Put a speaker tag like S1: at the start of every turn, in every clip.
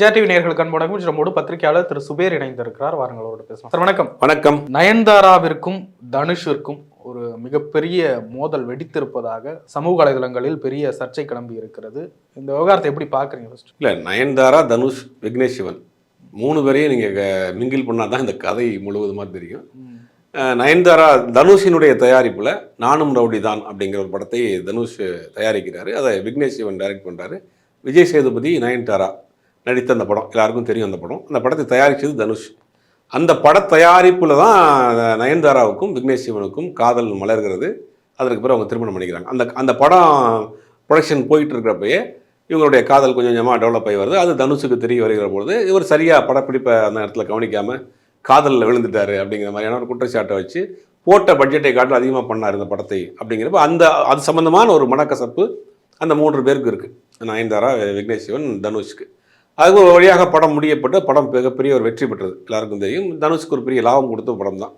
S1: JTV நேர்களுக்கு அன்பு நம்மோடு பத்திரிகையாளர் திரு சுபேர் இணைந்திருக்கிறார். வாருங்களோடு பேசலாம் சார் வணக்கம்.
S2: வணக்கம்.
S1: நயன்தாராவிற்கும் தனுஷிற்கும் ஒரு மிகப்பெரிய மோதல் வெடித்திருப்பதாக சமூக வலைதளங்களில் பெரிய சர்ச்சை கிளம்பி இருக்கிறது. இந்த விவகாரத்தை எப்படி பாக்குறீங்க ஃபர்ஸ்ட்
S2: இல்லை நயன்தாரா தனுஷ் விக்னேஷ் சிவன் மூணு பேரையும் நீங்கள் மிங்கில் பண்ணால் தான் இந்த கதை முழுவதுமாக தெரியும். நயன்தாரா தனுஷினுடைய தயாரிப்பில் நானும் ரவுடி தான் அப்படிங்கிற ஒரு படத்தை தனுஷ் தயாரிக்கிறாரு. அதை விக்னேஷ் சிவன் டைரக்ட் பண்ணுறாரு விஜய் சேதுபதி நயன்தாரா நடித்த அந்த படம் எல்லாருக்கும் தெரியும் அந்த படம். அந்த படத்தை தயாரித்தது தனுஷ். அந்த பட தயாரிப்பில் தான் நயன்தாராவுக்கும் விக்னேஷ் சிவனுக்கும் காதல் மலர்கிறது. அதற்கு பிறகு அவங்க திருமணம் பண்ணிக்கிறாங்க. அந்த அந்த படம் ப்ரொடக்ஷன் போயிட்டு இருக்கிறப்பயே இவங்களுடைய காதல் கொஞ்சம் கொஞ்சமாக டெவலப் ஆகி வருது. அது தனுஷுக்கு தெரிய வருகிற பொழுது இவர் சரியாக படப்பிடிப்பை அந்த இடத்துல கவனிக்காமல் காதலில் விழுந்துட்டார் அப்படிங்கிற மாதிரியான ஒரு குற்றச்சாட்டை வச்சு போட்ட பட்ஜெட்டை காட்டில் அதிகமாக பண்ணார் இந்த படத்தை அப்படிங்கிறப்ப அந்த அது சம்மந்தமான ஒரு மனக்கசப்பு அந்த மூன்று பேருக்கு இருக்குது நயன்தாரா விக்னேஷ் சிவன் தனுஷ்க்கு. அது ஒரு வழியாக படம் முடியப்பட்டு படம் மிகப்பெரிய ஒரு வெற்றி பெற்றது. எல்லாருக்கும் தெரியும். தனுஷ்க்கு ஒரு பெரிய லாபம் கொடுத்த படம் தான்.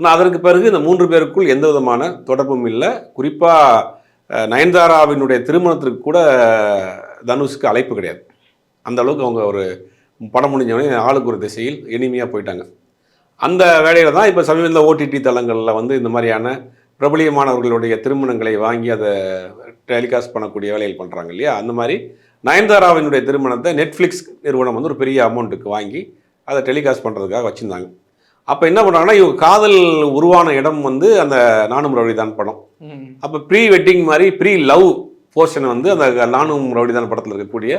S2: ஆனால் அதற்கு பிறகு இந்த மூன்று பேருக்குள் எந்த விதமான தொடர்பும் இல்லை. குறிப்பாக நயன்தாராவினுடைய திருமணத்திற்கு கூட தனுஷ்க்கு அழைப்பு கிடையாது. அந்த அளவுக்கு அவங்க ஒரு படம் முடிஞ்சவொடனே ஆளுக்கு ஒரு திசையில் இனிமையாக போயிட்டாங்க. அந்த வேலையில் தான் இப்போ சமீபத்தில் ஓடிடி தளங்களில் வந்து இந்த மாதிரியான பிரபலியமானவர்களுடைய திருமணங்களை வாங்கி அதை டெலிகாஸ்ட் பண்ணக்கூடிய வேலைகள் பண்ணுறாங்க இல்லையா? அந்த மாதிரி நயன்தாராவினுடைய திருமணத்தை நெட்ஃப்ளிக்ஸ் நிறுவனம் வந்து ஒரு பெரிய அமௌண்ட்டுக்கு வாங்கி அதை டெலிகாஸ்ட் பண்ணுறதுக்காக வச்சுருந்தாங்க. அப்போ என்ன பண்ணுறாங்கன்னா இவங்க காதல் உருவான இடம் வந்து அந்த நானும் ரவுடிதான் படம். அப்போ ப்ரீ வெட்டிங் மாதிரி ப்ரீ லவ் போர்ஷன் வந்து அந்த நானும் ரவுடிதான் படத்தில் இருக்கக்கூடிய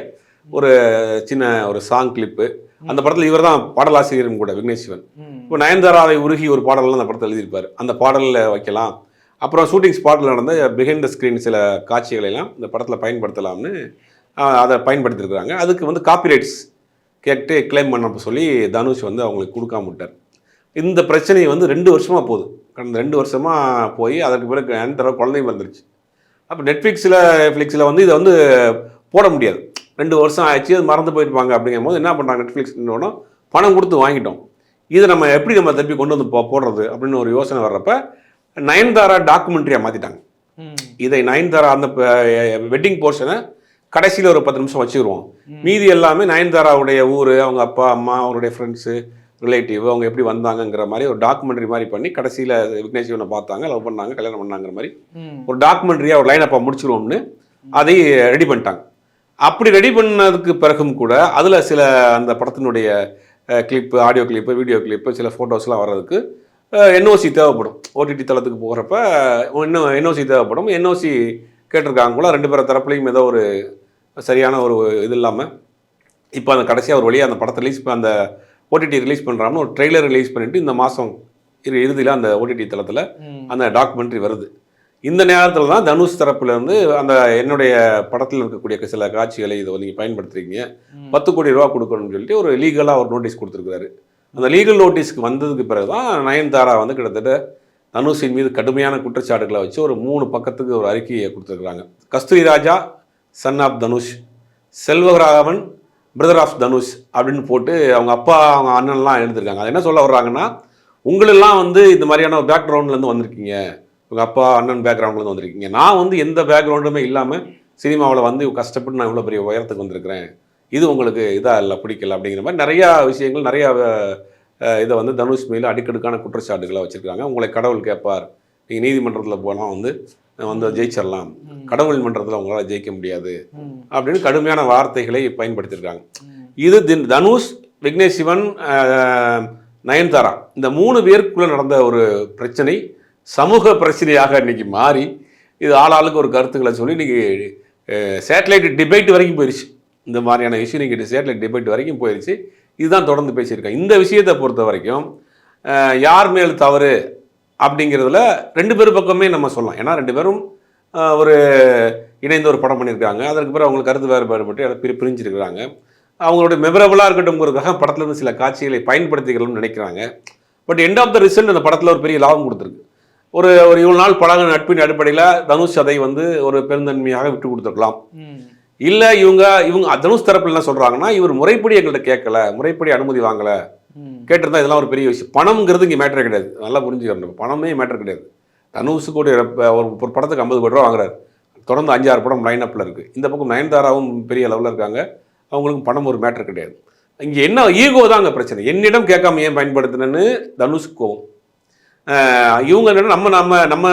S2: ஒரு சின்ன ஒரு சாங் கிளிப்பு அந்த படத்தில் இவர் தான் பாடலாசிரியரும் கூட விக்னேஷ் சிவன். இப்போ நயன்தாராவை உருகி ஒரு பாடலாம் அந்த படத்தில் எழுதியிருப்பார். அந்த பாடலில் வைக்கலாம். அப்புறம் ஷூட்டிங் ஸ்பாட்டில் நடந்த பிஹைண்ட் த ஸ்க்ரீன் சில காட்சிகளை எல்லாம் இந்த படத்தில் பயன்படுத்தலாம்னு அதை பயன்படுத்தியிருக்கிறாங்க அதுக்கு வந்து காப்பிரைட்ஸ் கேட்டு கிளைம் பண்ண சொல்லி தனுஷ் வந்து அவங்களுக்கு கொடுக்காம விட்டார். இந்த பிரச்சனை வந்து ரெண்டு வருஷமாக போகுது. கடந்த ரெண்டு வருஷமாக போய் அதற்கு பிறகு நயன்தாரா குழந்தைங்க வந்துருச்சு அப்போ நெட்ஃப்ளிக்ஸில் ஃப்ளிக்ஸில் வந்து இதை வந்து போட முடியாது. ரெண்டு வருஷம் ஆயிடுச்சு அது மறந்து போயிருப்பாங்க அப்படிங்கும் போது என்ன பண்ணுறாங்க நெட்ஃப்ளிக்ஸ் பணம் கொடுத்து வாங்கிட்டோம். இதை நம்ம எப்படி நம்ம திருப்பி கொண்டு வந்து போ- போடுறது அப்படின்னு ஒரு யோசனை வர்றப்ப நயன்தாரா டாக்குமெண்ட்ரியாக மாற்றிட்டாங்க இதை நயன்தாரா அந்த வெட்டிங் போர்ஷனை கடைசியில் ஒரு பத்து நிமிஷம் வச்சுக்கிருவோம். மீதி எல்லாமே நயன்தாராவுடைய ஊர் அவங்க அப்பா அம்மா அவருடைய ஃப்ரெண்ட்ஸு ரிலேட்டிவ் அவங்க எப்படி வந்தாங்கங்கிற மாதிரி ஒரு டாக்குமெண்ட்ரி மாதிரி பண்ணி கடைசியில் விக்னேஷ் சிவனை பார்த்தாங்க லவ் பண்ணாங்க கல்யாணம் பண்ணாங்கிற மாதிரி ஒரு டாக்குமெண்ட்ரியாக ஒரு லைன் அப்போ முடிச்சிருவோம்னு அதை ரெடி பண்ணிட்டாங்க. அப்படி ரெடி பண்ணதுக்கு பிறகும் கூட அதில் சில அந்த படத்தினுடைய clip audio clip video clip சில ஃபோட்டோஸ்லாம் வர்றதுக்கு என்ஓசி தேவைப்படும். ஓடிடி தளத்துக்கு போகிறப்ப இன்னும் என்ஓசி தேவைப்படும். என்ஓசி கேட்டிருக்காங்க கூட ரெண்டு பேர் தரப்புலையும் ஏதோ ஒரு சரியான ஒரு இது இல்லாமல் இப்போ அந்த கடைசியாக ஒரு வழியாக அந்த படத்தை ரிலீஸ் அந்த ஓடிடி ரிலீஸ் பண்ணுறாங்கன்னு ஒரு ட்ரெய்லர் ரிலீஸ் பண்ணிட்டு இந்த மாதம் இறு இறுதியில் அந்த ஓடிடி தளத்தில் அந்த டாக்குமெண்ட்ரி வருது. இந்த நேரத்தில் தான் தனுஷ் தரப்புல இருந்து அந்த என்னுடைய படத்தில் இருக்கக்கூடிய சில காட்சிகளை இதை நீங்கள் பயன்படுத்துறீங்க. பத்து கோடி ரூபா கொடுக்கணும்னு சொல்லிட்டு ஒரு லீகலாக ஒரு நோட்டீஸ் கொடுத்துருக்காரு அந்த லீகல் நோட்டீஸ்க்கு வந்ததுக்கு பிறகு தான் நயன்தாரா வந்து கிட்டத்தட்ட தனுஷின் மீது கடுமையான குற்றச்சாட்டுகளை வச்சு ஒரு மூணு பக்கத்துக்கு ஒரு அறிக்கையை கொடுத்துருக்குறாங்க. Kasthuri Raja son of Dhanush Selvaraghavan brother of Dhanush அப்படின்னு போட்டு அவங்க அப்பா அவங்க அண்ணன்லாம் எழுந்திருக்காங்க. அது என்ன சொல்ல வர்றாங்கன்னா உங்களெல்லாம் வந்து இந்த மாதிரியான ஒரு பேக்ரவுண்ட்லேருந்து வந்திருக்கீங்க. உங்கள் அப்பா அண்ணன் பேக்ரவுண்ட்லேருந்து வந்திருக்கீங்க. நான் வந்து எந்த பேக்ரவுண்டுமே இல்லாமல் சினிமாவில் வந்து கஷ்டப்பட்டு நான் இவ்வளோ பெரிய உயரத்துக்கு வந்திருக்கிறேன். இது உங்களுக்கு இதாக இல்லை பிடிக்கல அப்படிங்கிற மாதிரி நிறையா விஷயங்கள் நிறையா இதை வந்து தனுஷ் மேலே அடுக்கடுக்கான குற்றச்சாட்டுகளை வச்சுருக்காங்க. உங்களை கடவுள் கேட்பார். நீங்கள் நீதிமன்றத்தில் போனால் வந்து வந்து ஜெயிச்சிடலாம். கடவுள் மன்றத்தில் உங்களால் ஜெயிக்க முடியாது. அப்படின்னு கடுமையான வார்த்தைகளை பயன்படுத்தியிருக்காங்க. இது தின்- தனுஷ் விக்னேஷ் சிவன் நயன்தாரா. இந்த மூணு பேருக்குள்ள நடந்த ஒரு பிரச்சனை சமூக பிரச்சனையாக இன்னைக்கு மாறி இது ஆளாளுக்கு ஒரு கருத்துக்களை சொல்லி இன்னைக்கு சேட்டலைட் டிபேட் வரைக்கும் போயிடுச்சு இந்த மாதிரியான விஷயம் இன்னைக்கு சேட்டலைட் டிபேட் வரைக்கும் போயிடுச்சு இதுதான் தொடர்ந்து பேசியிருக்கேன் இந்த விஷயத்தை பொறுத்த வரைக்கும் யார் மேல் தவறு அப்படிங்கிறதுல ரெண்டு பேர் பக்கமே நம்ம சொல்லலாம். ஏன்னா ரெண்டு பேரும் ஒரு இணைந்து ஒரு படம் பண்ணியிருக்காங்க. அதற்கு பிறகு அவங்களுக்கு கருத்து வேறுபாடுபட்டு அதை பிரி பிரிஞ்சிருக்கிறாங்க. அவங்களோட மெமரபுளாக இருக்கட்டும்ங்கிறதுக்காக படத்துல இருந்து சில காட்சிகளை பயன்படுத்திக்கணும்னு நினைக்கிறாங்க. But end of the result அந்த படத்தில் ஒரு பெரிய லாபம் கொடுத்துருக்கு. ஒரு ஒரு இவ்வளோ நாள் பழக நட்பின் அடிப்படையில் தனுஷ் அதை வந்து ஒரு பெருந்தன்மையாக விட்டு கொடுத்துருக்கலாம். இல்லை இவங்க இவங்க தனுஷ் தரப்புல என்ன சொல்கிறாங்கன்னா இவர் முறைப்படி எங்கள்கிட்ட கேட்கல முறைப்படி அனுமதி வாங்கலை. கேட்டிருந்தா இதெல்லாம் ஒரு பெரிய விஷயம். பணம்ங்கிறது இங்கே மேட்டர் கிடையாது. நல்லா புரிஞ்சுக்கணும் பணமே மேட்டர் கிடையாது. தனுஷு கோடி ஒரு ஒரு படத்துக்கு ஐம்பது கோடி ரூபா வாங்குறாரு. தொடர்ந்து அஞ்சாறு படம் லைன் அப்பில் இருக்குது இந்த பக்கம் நயன்தாராவும் பெரிய லெவலில் இருக்காங்க. அவங்களுக்கும் பணம் ஒரு மேட்டர் கிடையாது. இங்கே என்ன ஈகோ தான் அங்கே பிரச்சனை. என்னிடம் கேட்காம ஏன் பயன்படுத்தினேன்னு தனுஷுக்கு கோவம். ஆஹ் இவங்க என்னன்னா நம்ம நம்ம நம்ம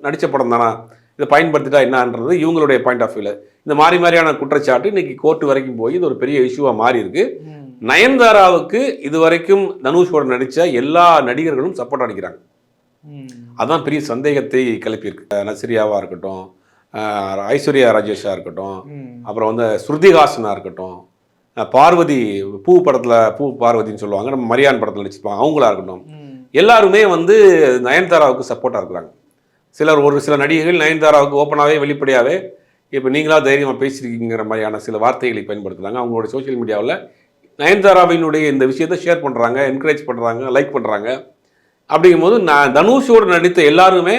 S2: நடித்த படம் தானா? இதை பயன்படுத்திட்டா என்னன்றது இவங்களுடைய பாயிண்ட் ஆஃப் வியூவில் இந்த மாதிரி மாதிரியான குற்றச்சாட்டு இன்னைக்கு கோர்ட் வரைக்கும் போய் இது ஒரு பெரிய இஷ்யூவாக மாறி இருக்கு. நயன்தாராவுக்கு இது வரைக்கும் தனுஷோட நடித்த எல்லா நடிகர்களும் சப்போர்ட் அடிக்கிறாங்க அதான் பெரிய சந்தேகத்தை கிளப்பியிருக்கு. நசிரியாவாக இருக்கட்டும் ஐஸ்வர்யா ராஜேஷாக இருக்கட்டும் அப்புறம் வந்து ஸ்ருதிஹாசனாக இருக்கட்டும் பார்வதி பூ படத்தில் பூ பார்வதின்னு சொல்லுவாங்க நம்ம மரியான் படத்தில் நடிச்சிருப்பாங்க அவங்களா இருக்கட்டும். எல்லாருமே வந்து நயன்தாராவுக்கு சப்போர்ட்டாக இருக்கிறாங்க. சிலர் ஒரு சில நடிகைகள் நயன்தாராவுக்கு ஓப்பனாகவே வெளிப்படையாகவே இப்போ நீங்களா தைரியமாக பேசியிருக்கீங்கிற மாதிரியான சில வார்த்தைகளை பயன்படுத்துகிறாங்க அவங்களோட சோஷியல் மீடியாவில் நயன்தாராவினுடைய இந்த விஷயத்தை ஷேர் பண்ணுறாங்க என்கரேஜ் பண்ணுறாங்க லைக் பண்ணுறாங்க அப்படிங்கும்போது நான் தனுஷோடு நடித்த எல்லாருமே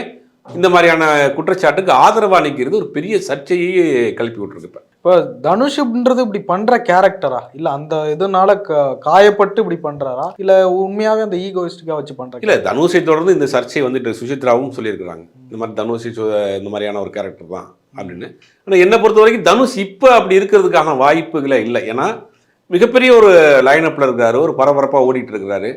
S2: இந்த மாதிரியான குற்றச்சாட்டுக்கு ஆதரவாக நிற்கிறது ஒரு பெரிய சர்ச்சையை கிளப்பி விட்டுருக்கு இப்போ.
S1: இப்போ தனுஷ்ன்றது இப்படி பண்ற கேரக்டரா இல்ல அந்த இதனால க- காயப்பட்டு இப்படி பண்றாரா? இல்ல உண்மையாவே அந்த ஈகோயிஸ்டிக்கா வச்சு பண்ற
S2: இல்லை தனுஷை தொடர்ந்து இந்த சர்ச்சை வந்துட்டு சுசித்ராவும் சொல்லியிருக்கிறாங்க. இந்த மாதிரி தனுஷை இந்த மாதிரியான ஒரு கேரக்டர் தான் அப்படின்னு. ஆனால் என்னை பொறுத்த வரைக்கும் தனுஷ் இப்போ அப்படி இருக்கிறதுக்கான வாய்ப்புகளே இல்லை. ஏன்னா மிகப்பெரிய ஒரு லைனப்பில் இருக்காரு ஒரு பரபரப்பாக ஓடிட்டு இருக்கிறாரு.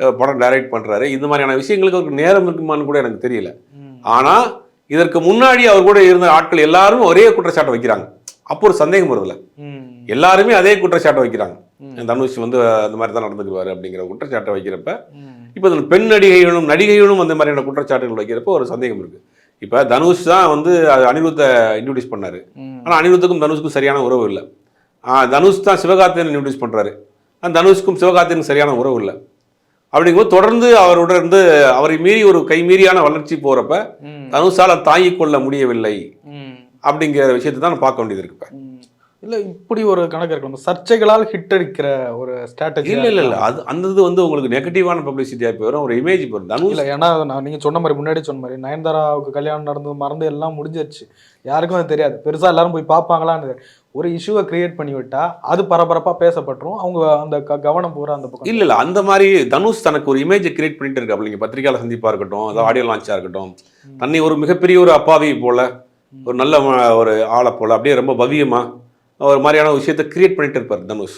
S2: அஹ் படம் டைரக்ட் பண்ணுறாரு இந்த மாதிரியான விஷயங்களுக்கு அவருக்கு நேரம் இருக்குமான்னு கூட எனக்கு தெரியல.
S1: ம்,
S2: ஆனால் இதற்கு முன்னாடி அவர் கூட இருந்த ஆட்கள் எல்லாரும் ஒரே குற்றச்சாட்டை வைக்கிறாங்க. அப்போ ஒரு சந்தேகம் வருதுல்ல.
S1: ம்,
S2: எல்லாருமே அதே குற்றச்சாட்டை வைக்கிறாங்க. தனுஷ் வந்து அந்த மாதிரி தான் நடந்துக்குவாரு அப்படிங்கிற குற்றச்சாட்டை வைக்கிறப்ப இப்போ இதில் பெண் நடிகைகளும் நடிகைகளும் அந்த மாதிரியான குற்றச்சாட்டுகள் வைக்கிறப்போ ஒரு சந்தேகம் இருக்கு. இப்போ தனுஷ் தான் வந்து அது அனிருத்தை இன்ட்ரடியூஸ் பண்ணாரு. ஆனால் அனிருத்துக்கும் தனுஷுக்கும் சரியான உறவு இல்லை. தனுஷ் தான் சிவகார்த்தியன் இன்ட்ரடியூஸ் பண்ணுறாரு ஆனால் தனுஷ்க்கும் சிவகார்த்தியனுக்கும் சரியான உறவு இல்லை. அப்படிங்கும்போது தொடர்ந்து அவரோட இருந்து அவரை மீறி ஒரு கைமீறியான வளர்ச்சி போகிறப்ப தனுஷால் தாங்கிக் கொள்ள முடியவில்லை. அப்படிங்கிற விஷயத்தை தான் நான் பார்க்க வேண்டியது இருக்கு.
S1: இல்ல இப்படி ஒரு கணக்கு இருக்கணும் சர்ச்சைகளால் ஹிட் அடிக்கிற ஒரு ஸ்ட்ராட்டஜி
S2: இல்ல இல்ல இல்ல. அது அந்த இது வந்து உங்களுக்கு நெகட்டிவான பப்ளிசிட்டியாக போயிடும் ஒரு இமேஜ் போயிடும் தனுஷ்
S1: இல்ல ஏன்னா நான் நீங்க சொன்ன மாதிரி முன்னாடி சொன்ன மாதிரி நயன்தாராவுக்கு கல்யாணம் நடந்து மறந்து எல்லாம் முடிஞ்சிருச்சு. யாருக்கும் அது தெரியாது. பெருசா எல்லாரும் போய் பார்ப்பாங்களான்னு ஒரு இஷ்யூவை கிரியேட் பண்ணி விட்டா அது பரபரப்பா பேசப்பட்டுரும். அவங்க அந்த கவனம் பூரா அந்த பக்கம்
S2: இல்ல இல்ல. அந்த மாதிரி தனுஷ் தனக்கு ஒரு இமேஜை கிரியேட் பண்ணிட்டு இருக்காப்ல. நீங்க பத்திரிகையாளர் சந்திப்பா இருக்கட்டும் அதாவது ஆடியோ லான்ச்சா இருக்கட்டும். தன்னை ஒரு மிகப்பெரிய ஒரு அப்பாவி போல ஒரு நல்ல ஒரு ஆளை போல அப்படியே ரொம்ப பவியமா ஒரு மாதிரியான விஷயத்தை கிரியேட் பண்ணிட்டு இருப்பார் தனுஷ்.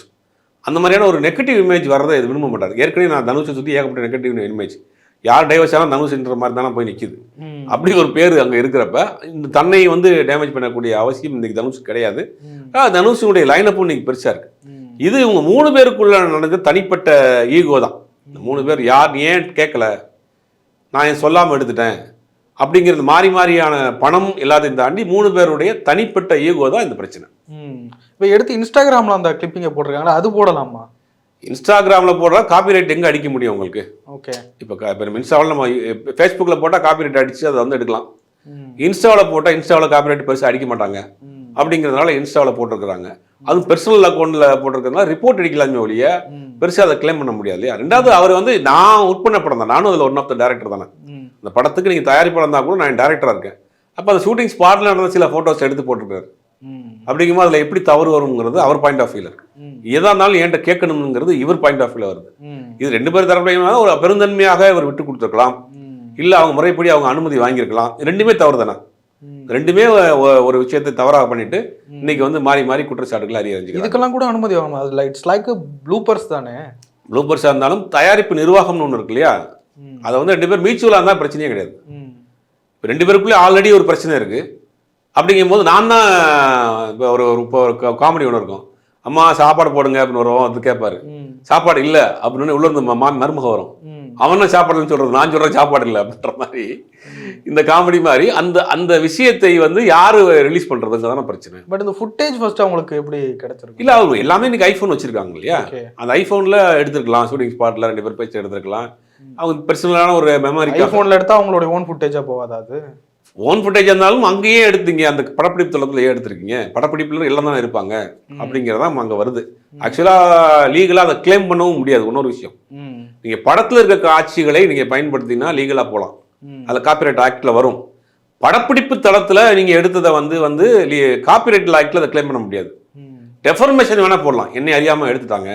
S2: அந்த மாதிரியான ஒரு நெகட்டிவ் இமேஜ் வரதை இது விரும்ப மாட்டார். ஏற்கனவே நான் தனுஷை சுற்றி ஏகப்பட்ட நெகட்டிவ் இமேஜ் யார் டைவர்ஸ் ஆனாலும் தனுஷ்ன்ற மாதிரி தானே போய் நிக்குது.
S1: ம்,
S2: அப்படி ஒரு பேர் அங்கே இருக்கிறப்ப இந்த தன்னை வந்து டேமேஜ் பண்ணக்கூடிய அவசியம் இன்னைக்கு தனுஷ் கிடையாது. தனுஷுடைய லைனப்பும் இன்னைக்கு பெருசா இருக்கு. இது இவங்க மூணு பேருக்குள்ள நடந்த தனிப்பட்ட ஈகோ தான். இந்த மூணு பேர் யார் ஏன் கேட்கல? நான் ஏன் சொல்லாமல் எடுத்துட்டேன்? அப்படிங்கிறது மாறி மாறியான பணம் எல்லாத்தையும் தாண்டி மூணு பேருடைய தனிப்பட்ட ஈகோ தான் இந்த பிரச்சனை.
S1: இப்ப எடுத்து இன்ஸ்டாகிராம்ல அந்த கிளிப்பிங்க போட்டிருக்காங்களா அது போடலாமா?
S2: இன்ஸ்டாகிராமில் போடுறா காப்பிரைட் எங்கே அடிக்க முடியும் உங்களுக்கு?
S1: ஓகே
S2: இப்போ இப்போ நம்ம இன்ஸ்டாவில் நம்ம ஃபேஸ்புக்கில் போட்டால் காப்பிரைட் அடித்து அதை வந்து எடுக்கலாம். இன்ஸ்டாவில் போட்டால் இன்ஸ்டாவில் காப்பிரைட் பெருசாக அடிக்க மாட்டாங்க. அப்படிங்கிறதுனால இன்ஸ்டாவில் போட்டிருக்கிறாங்க. அதுவும் பர்சனல் அக்கௌண்ட்டில் போட்டிருக்கிறதுனால ரிப்போர்ட் அடிக்கலாமே ஒழிய பெருசாக அதை கிளைம் பண்ண முடியாது இல்லையா? ரெண்டாவது அவர் வந்து நான் ஒர்க் பண்ண படம் தான். நானும் அதில் ஒன் ஆஃப் த டேரக்டர் தானே. அந்த படத்துக்கு நீங்கள் தயாரிப்பாளர் இருந்தால் கூட நான் டேரக்டராக இருக்கேன். அப்போ அந்த ஷூட்டிங் ஸ்பாட்டில் நடந்த சில ஃபோட்டோஸ் எடுத்து போட்டிருக்காரு அப்படிங்கும்போது அதில் எப்படி தவறு வருங்கிறது அவர் பாயிண்ட் ஆஃப் வியூவில் இருக்கு. எதா இருந்தாலும் என்கிட்ட கேட்கணுங்கிறது இவர் பாயிண்ட் ஆஃப் வியூவில் வருது. இது ரெண்டு பேர் தரப்புலையும் ஒரு பெருந்தன்மையாக இவர் விட்டு கொடுத்துருக்கலாம். இல்லை அவங்க முறைப்படி அவங்க அனுமதி வாங்கியிருக்கலாம். ரெண்டுமே தவறு தானே. ரெண்டுமே ஒரு விஷயத்தை தவறாக பண்ணிட்டு இன்னைக்கு வந்து மாறி மாறி குற்றச்சாட்டுகளை அறிய
S1: இதுக்கெல்லாம் கூட அனுமதி வாங்கணும். அது இட்ஸ் லைக் ப்ளூப்பர்ஸ் தானே?
S2: ப்ளூபர்ஸாக இருந்தாலும் தயாரிப்பு நிர்வாகம்னு ஒன்று இருக்கு இல்லையா? அதை வந்து ரெண்டு பேர் மியூச்சுவலாக இருந்தால் பிரச்சனையே கிடையாது. ரெண்டு பேருக்குள்ளே ஆல்ரெடி ஒரு பிரச்சனை இருக்குது அப்படிங்கும்போது நான் தான் இப்போ ஒரு ஒரு இப்போ ஒரு காமெடி ஒன்று இருக்கும். அம்மா சாப்பாடு போடுங்க அப்படின்னு வருவோம் அது கேட்பாரு. சாப்பாடு இல்லை அப்படின்னு உள்ள இருந்து மா மருமக வரும். அவன் தான் சாப்பாடுன்னு சொல்றது? நான் சொல்கிறேன் சாப்பாடு இல்லை அப்படின்ற மாதிரி. இந்த காமெடி மாதிரி அந்த அந்த விஷயத்தை வந்து யார் ரிலீஸ் பண்ணுறதுங்கிறதான பிரச்சனை.
S1: பட் இந்த ஃபுட்டேஜ் ஃபர்ஸ்ட் அவங்களுக்கு எப்படி கிடைச்சிருக்கு?
S2: இல்லை அவங்க எல்லாமே இன்னைக்கு ஐஃபோன் வச்சிருக்காங்க இல்லையா? அந்த ஐஃபோனில் எடுத்துருக்கலாம். ஷூட்டிங் ஸ்பாட்டில் ரெண்டு பேர் பேச்சு எடுத்துருக்கலாம். அவங்க பர்சனலான ஒரு மெமரி
S1: ஐபோன்ல எடுத்தா அவங்களுடைய ஓன் ஃபுட்டேஜா அது?
S2: ஓன் ஃபுட்டேஜ் இருந்தாலும் அங்கேயே எடுத்தீங்க. அந்த படப்பிடிப்பு தளத்தில் ஏன் எடுத்திருக்கீங்க? படப்பிடிப்பில் எல்லாம் தானே இருப்பாங்க. அப்படிங்கிறதா அங்கே வருது. ஆக்சுவலாக லீகலாக அதை கிளைம் பண்ணவும் முடியாது. இன்னொரு விஷயம். நீங்கள் படத்தில் இருக்க காட்சிகளை நீங்கள் பயன்படுத்தினா லீகலாக போகலாம்
S1: ம்,
S2: அதில் காப்பிரைட் ஆக்டில் வரும். படப்பிடிப்பு தளத்தில் நீங்கள் எடுத்ததை வந்து வந்து காப்பிரைட் ஆக்டில் அதை கிளைம் பண்ண முடியாது. டெஃபர்மேஷன் வேணால் போடலாம். என்னை அறியாமல் எடுத்துட்டாங்க.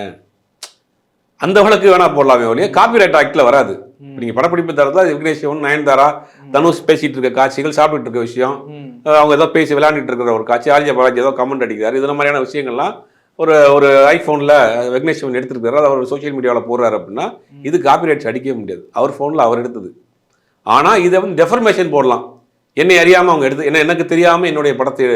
S2: அந்த வழக்கு வேணால் போடலாமே ஒழிய காப்பிரைட் ஆக்டில் வராது. நீங்கள் படப்பிடிப்பு தளத்தில் விக்னேஷ் சிவன் நயன்தாரா தனுஷ் பேசிட்டு இருக்க காட்சிகள் சாப்பிட்டுட்டு இருக்க விஷயம் அவங்க ஏதோ பேசி விளையாண்டுட்டு இருக்கிற ஒரு காட்சி ஆலியா பாலாஜி ஏதோ கமெண்ட் அடிக்கிறார். இது மாதிரியான விஷயங்கள்லாம் ஒரு ஒரு ஐஃபோனில் விக்னேஷ் சிவன் எடுத்துருக்காரு அதை அவர் சோஷியல் மீடியாவில் போடுறாரு அப்படின்னா இது காப்பிரைட்ஸ் அடிக்கவே முடியாது. அவர் ஃபோனில் அவர் எடுத்தது. ஆனால் இதை வந்து டெஃபர்மேஷன் போடலாம். என்னை அறியாமல் அவங்க எடுத்து என்ன எனக்கு தெரியாமல் என்னுடைய படத்தை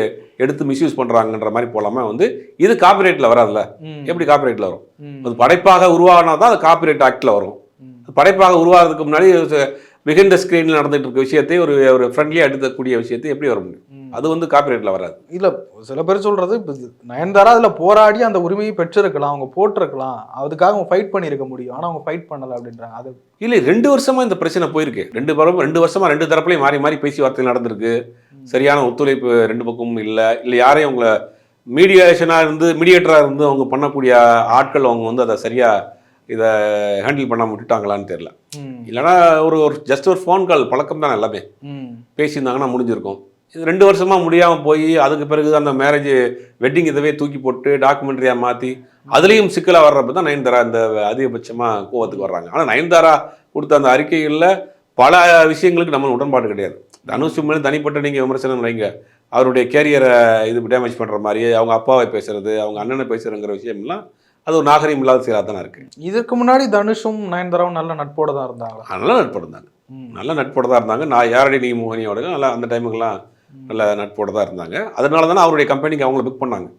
S2: எடுத்து மிஸ்யூஸ் பண்ணுறாங்கன்ற மாதிரி போலாமா வந்து இது காப்பிரைட்டில் வராதுல்ல. எப்படி காப்பிரைட்டில் வரும். அது படைப்பாக உருவாகினா தான் அது காப்பிரைட் ஆக்டில் வரும். படைப்பாக உருவாகிறதுக்கு முன்னாடி பிஹைண்ட் த ஸ்க்ரீனில் நடந்துட்டு இருக்க விஷயத்தை ஒரு ஒரு ஃப்ரெண்ட்லியாக எடுக்கக்கூடிய விஷயத்தை எப்படி வர முடியும். அது வந்து காப்பிரைட்டில் வராது.
S1: இல்ல சில பேர் இப்ப இது நயன்தாரா அதுல போராடி அந்த உரிமையை பெற்றிருக்கலாம் அவங்க போட்டிருக்கலாம். அதுக்காக அவங்க ஃபைட் பண்ணியிருக்க முடியும். ஆனா அவங்க ஃபைட் பண்ணல அப்படின்றாங்க. அது
S2: இல்லை ரெண்டு வருஷமா இந்த பிரச்சனை போயிருக்கு. ரெண்டு பரம் ரெண்டு வருஷமா ரெண்டு தரப்புலையும் மாறி மாறி பேசி வார்த்தைகள் நடந்திருக்கு சரியான ஒத்துழைப்பு ரெண்டு பக்கமும் இல்லை. இல்லை யாரையும் அவங்கள மீடியேஷனாக இருந்து மீடியேட்டராக இருந்து அவங்க பண்ணக்கூடிய ஆட்கள் அவங்க வந்து அதை சரியாக இதை ஹேண்டில் பண்ணாம விட்டுட்டாங்களான்னு தெரியல. இல்லைன்னா ஒரு ஒரு ஜஸ்ட் ஒரு ஃபோன் கால் பழக்கம் தான் எல்லாமே. பேசியிருந்தாங்கன்னா முடிஞ்சிருக்கும். இது ரெண்டு வருஷமா முடியாமல் போய் அதுக்கு பிறகு அந்த மேரேஜ் வெட்டிங் இதவே தூக்கி போட்டு டாக்குமெண்ட்ரியாக மாற்றி அதுலேயும் சிக்கலாக வர்றப்ப தான் நயன்தாரா இந்த அதிகபட்சமாக கோவத்துக்கு வர்றாங்க. ஆனால் நயன்தாரா கொடுத்த அந்த அறிக்கைகளில் பல விஷயங்களுக்கு நம்ம உடன்பாடு கிடையாது. தனுஷ் மேலே தனிப்பட்ட நீங்கள் விமர்சனம் வைங்க. அவருடைய கேரியரை இது டேமேஜ் பண்ணுற மாதிரி அவங்க அப்பாவை பேசுறது அவங்க அண்ணனை பேசுறங்கிற விஷயம்லாம் அது ஒரு நாகரிகம் இல்லாத செயலாக தானே இருக்குது
S1: இதுக்கு முன்னாடி தனுஷும் நயன்தாராவும் நல்ல நட்போட தான் இருந்தாங்களா
S2: நல்ல நட்போட இருந்தாங்க. நல்ல நட்போட தான் இருந்தாங்க. நான் யாரடி நீ மோகினியோட நல்லா அந்த டைமுக்கெல்லாம் நல்ல நட்போட தான் இருந்தாங்க. அதனால தானே அவருடைய கம்பெனிக்கு அவங்கள புக் பண்ணாங்க.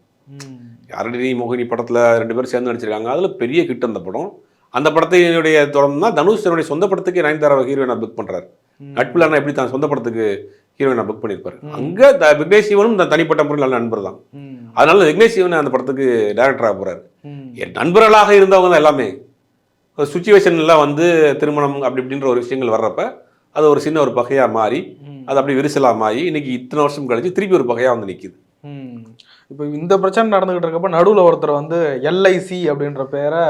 S2: யாரடி நீ மோகினி படத்தில் ரெண்டு பேரும் சேர்ந்து நடிச்சிருக்காங்க. அதில் பெரிய ஹிட் அந்த படம். அந்த படத்தினுடைய தொடர்ந்து தான் தனுஷ் தன்னுடைய சொந்த படத்துக்கு நயன்தாரா ஹீரோயினா புக் பண்ணுறாரு
S1: ம்.
S2: நட்பில் எப்படி தான் சொந்த படத்துக்கு ஹீரோயினா புக் பண்ணியிருப்பாரு அங்கே த விக்னேஷ் சிவனும் தன் தனிப்பட்ட முறையில் நல்ல நண்பர் தான். அதனால விக்னேஷ் சிவன் அந்த படத்துக்கு டைரக்டராக போகிறாரு. என் நண்பர்களாக இருந்தவங்க தான் எல்லாமே. ஒரு சுச்சுவேஷன்லாம் வந்து திருமணம் அப்படி இப்படின்ற ஒரு விஷயங்கள் வர்றப்ப அது ஒரு சின்ன ஒரு பகையாக மாறி. அது அப்படி விரிசலாக மாறி இன்னைக்கு இத்தனை வருஷம் கழிச்சு திருப்பி ஒரு பகையாக வந்து நிற்கிது.
S1: இப்போ இந்த பிரச்சனை நடந்துகிட்டு இருக்கப்ப நடுவுல ஒருத்தர் வந்து எல்ஐசி அப்படின்ற பேரை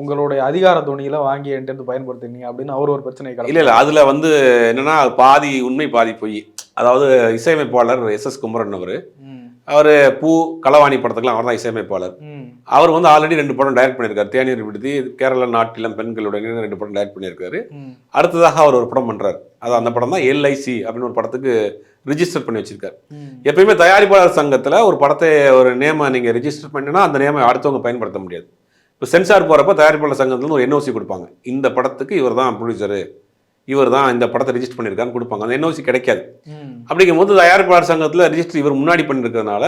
S1: உங்களுடைய அதிகார துணியில வாங்கி என்கிட்ட பயன்படுத்தினீங்க அப்படின்னு அவர் ஒரு பிரச்சனை
S2: இல்லை இல்லை அதில் வந்து என்னன்னா பாதி உண்மை பாதி பொய். அதாவது இசையமைப்பாளர் எஸ் எஸ் குமரன் அவர். அவர் பூ களவாணி படத்துக்குலாம் அவர் தான் இசையமைப்பாளர். அவர் வந்து ஆல்ரெடி ரெண்டு படம் டைரக்ட் பண்ணியிருக்காரு. தேநீர் விடுதி கேரள நாட்டிலம் பெண்களுடன் ரெண்டு படம் டைரக்ட் பண்ணியிருக்காரு. அடுத்ததாக அவர் ஒரு படம் பண்றாரு. அது அந்த படம் தான் எல்ஐசி அப்படின்னு ஒரு படத்துக்கு ரிஜிஸ்டர் பண்ணி வச்சிருக்காரு. எப்பயுமே தயாரிப்பாளர் சங்கத்துல ஒரு படத்தை ஒரு நேமை நீங்க ரெஜிஸ்டர் பண்ணினா அந்த நேமை அடுத்தவங்க பயன்படுத்த முடியாது. இப்போ சென்சார் போறப்ப தயாரிப்பாளர் சங்கத்துல இருந்து ஒரு என்ஓசி கொடுப்பாங்க. இந்த படத்துக்கு இவர் தான் ப்ரொடியூசரு இவர் தான் இந்த படத்தை ரெஜிஸ்டர் பண்ணியிருக்காருன்னு கொடுப்பாங்க. அந்த என்ஓசி கிடைக்காது. அப்படிங்கும்போது தயாரிப்பாளர் சங்கத்தில் ரெஜிஸ்டர் இவர் முன்னாடி பண்ணியிருக்கிறதுனால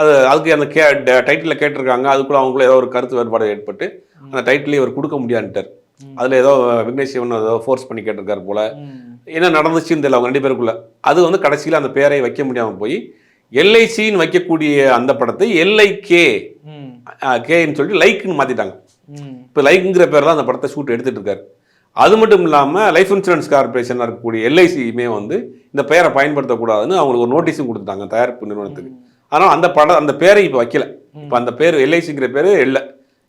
S2: அது அதுக்கு அந்த கே டைட்டிலில் கேட்டிருக்காங்க. அதுக்குள்ள அவங்களுக்குள்ள ஏதோ ஒரு கருத்து வேறுபாடு ஏற்பட்டு அந்த டைட்டிலே இவர் கொடுக்க முடியான்ட்டார். அதில் ஏதோ விக்னேஷ் சிவன் ஏதோ ஃபோர்ஸ் பண்ணி கேட்டிருக்காரு போல. என்ன நடந்துச்சுன்னு தெரியல அவங்க ரெண்டு பேருக்குள்ள. அது வந்து கடைசியில் அந்த பேரை வைக்க முடியாமல் போய் எல்ஐசின்னு வைக்கக்கூடிய அந்த படத்தை எல்ஐகே கேன்னு சொல்லிட்டு லைக்குன்னு மாற்றிட்டாங்க இப்போ லைக்குங்கிற பேர் தான் அந்த படத்தை ஷூட் எடுத்துட்டு இருக்காரு. அது மட்டும் இல்லாமல் லைஃப் இன்சூரன்ஸ் கார்பரேஷனாக இருக்கக்கூடிய எல்ஐசியுமே வந்து இந்த பெயரை பயன்படுத்தக்கூடாதுன்னு அவங்களுக்கு ஒரு நோட்டீஸும் கொடுத்துட்டாங்க தயாரிப்பு நிறுவனத்துக்கு. ஆனால் அந்த படம் அந்த பேரை இப்போ வைக்கல. இப்போ அந்த பேர் எல்ஐசிங்கிற பேர் இல்லை.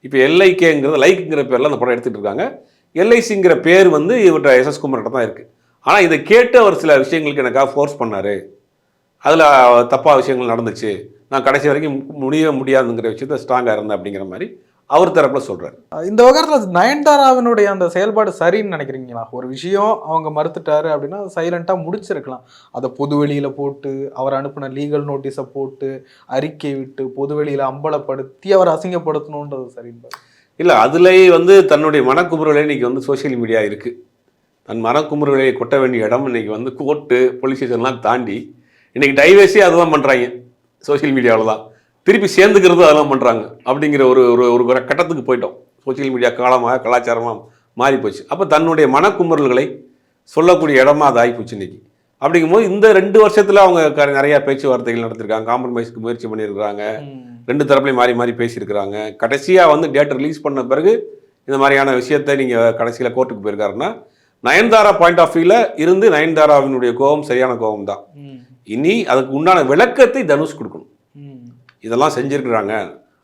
S2: இப்போ எல்ஐகேங்கிறது லைக்குங்கிற பேரில் அந்த படம் எடுத்துட்டு இருக்காங்க. எல்ஐசிங்கிற பேர் வந்து இவர்கிட்ட எஸ்எஸ் குமார்கிட்ட தான் இருக்குது ஆனால் இதை கேட்டு அவர் சில விஷயங்களுக்கு எனக்காக ஃபோர்ஸ் பண்ணார். அதில் தப்பாக விஷயங்கள் நடந்துச்சு. நான் கடைசி வரைக்கும் முடிய முடியாதுங்கிற விஷயத்த ஸ்ட்ராங்காக இருந்தேன் அப்படிங்கிற மாதிரி அவர் தரப்பில் சொல்கிறார்
S1: இந்த விவகாரத்தில் நயன்தாராவினுடைய அந்த செயல்பாடு சரின்னு நினைக்கிறீங்களா? ஒரு விஷயம் அவங்க மறுத்துட்டாரு அப்படின்னா சைலண்டாக முடிச்சிருக்கலாம். அதை பொது வெளியில போட்டு அவர் அனுப்பின லீகல் நோட்டீஸை போட்டு அறிக்கை விட்டு பொது வெளியில அம்பலப்படுத்தி அவர் அசிங்கப்படுத்தணுன்றது சரின்னு
S2: இல்லை அதுலேயே வந்து தன்னுடைய மனக்குமுறலே இன்னைக்கு வந்து சோஷியல் மீடியா இருக்குது தன் மனக்குமுறலை கொட்ட வேண்டிய இடம் இன்னைக்கு வந்து கோர்ட்டு போலீஸ் ஸ்டேஷன்லாம் தாண்டி இன்னைக்கு டைவேஸே அதுதான் பண்ணுறாங்க சோஷியல் மீடியாவில் தான். திருப்பி சேர்ந்துக்கிறது அதெல்லாம் பண்ணுறாங்க அப்படிங்கிற ஒரு ஒரு ஒரு கட்டத்துக்கு போயிட்டோம். சோஷியல் மீடியா காலமாக கலாச்சாரமாக மாறி போச்சு. அப்போ தன்னுடைய மனக்குமுறல்களை சொல்லக்கூடிய இடமா அது ஆகிப்போச்சு இன்னைக்கு. அப்படிங்கும்போது இந்த ரெண்டு வருஷத்தில் அவங்க க- நிறைய பேச்சுவார்த்தைகள் நடத்திருக்காங்க. காம்ப்ரமைஸ்க்கு முயற்சி பண்ணியிருக்கிறாங்க. ரெண்டு தரப்புலையும் மாறி மாறி பேசியிருக்கிறாங்க. கடைசியாக வந்து டேட் ரிலீஸ் பண்ண பிறகு இந்த மாதிரியான விஷயத்தை நீங்கள் கடைசியில் கோர்ட்டுக்கு போயிருக்காருன்னா நயன்தாரா பாயிண்ட் ஆஃப் வியூவில் இருந்து நயன்தாராவினுடைய கோபம் சரியான கோபம் தான் இனி அதுக்கு உண்டான விளக்கத்தை தனுஷ் கொடுக்கணும். இதெல்லாம் செஞ்சிருக்கிறாங்க.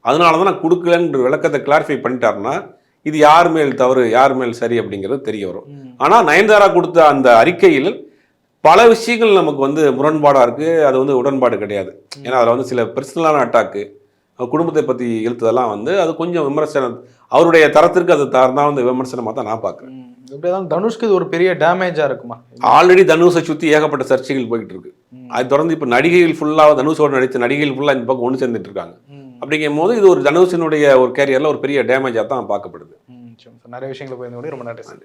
S2: அதனால தான் நான் கொடுக்கலன்ற விளக்கத்தை கிளாரிஃபை பண்ணிட்டாருன்னா இது யார் மேல் தவறு யார் மேல் சரி அப்படிங்கிறது தெரிய வரும். ஆனால் நயன்தாரா கொடுத்த அந்த அறிக்கையில் பல விஷயங்கள் நமக்கு வந்து முரண்பாடாக இருக்குது அது வந்து உடன்பாடு கிடையாது. ஏன்னா அதில் வந்து சில பர்சனலான அட்டாக்கு குடும்பத்தை பற்றி இழுத்ததெல்லாம் வந்து அது கொஞ்சம் விமர்சனம் அவருடைய தரத்திற்கு அது தரந்தான் வந்து விமர்சனமாக தான் நான் பார்க்குறேன்
S1: எப்படியாதான் தனுஷ்க்கு இது ஒரு பெரிய டேமேஜா இருக்குமா?
S2: ஆல்ரெடி தனுஷை சுற்றி ஏகப்பட்ட சர்ச்சைகள் போய்கிட்டு இருக்கு. அது தொடர்ந்து இப்போ நடிகைகள் ஃபுல்லாக தனுஷோட நடித்த நடிகைகள் ஃபுல்லாக இந்த பக்கம் ஒன்று சேர்ந்துட்டு இருக்காங்க. அப்படிங்கும் போது இது ஒரு தனுஷினுடைய ஒரு கேரியரில் ஒரு பெரிய டேமேஜாக தான் பார்க்கப்படுது.
S1: நிறைய விஷயங்களை போயிருந்தோட ரொம்ப நன்றி.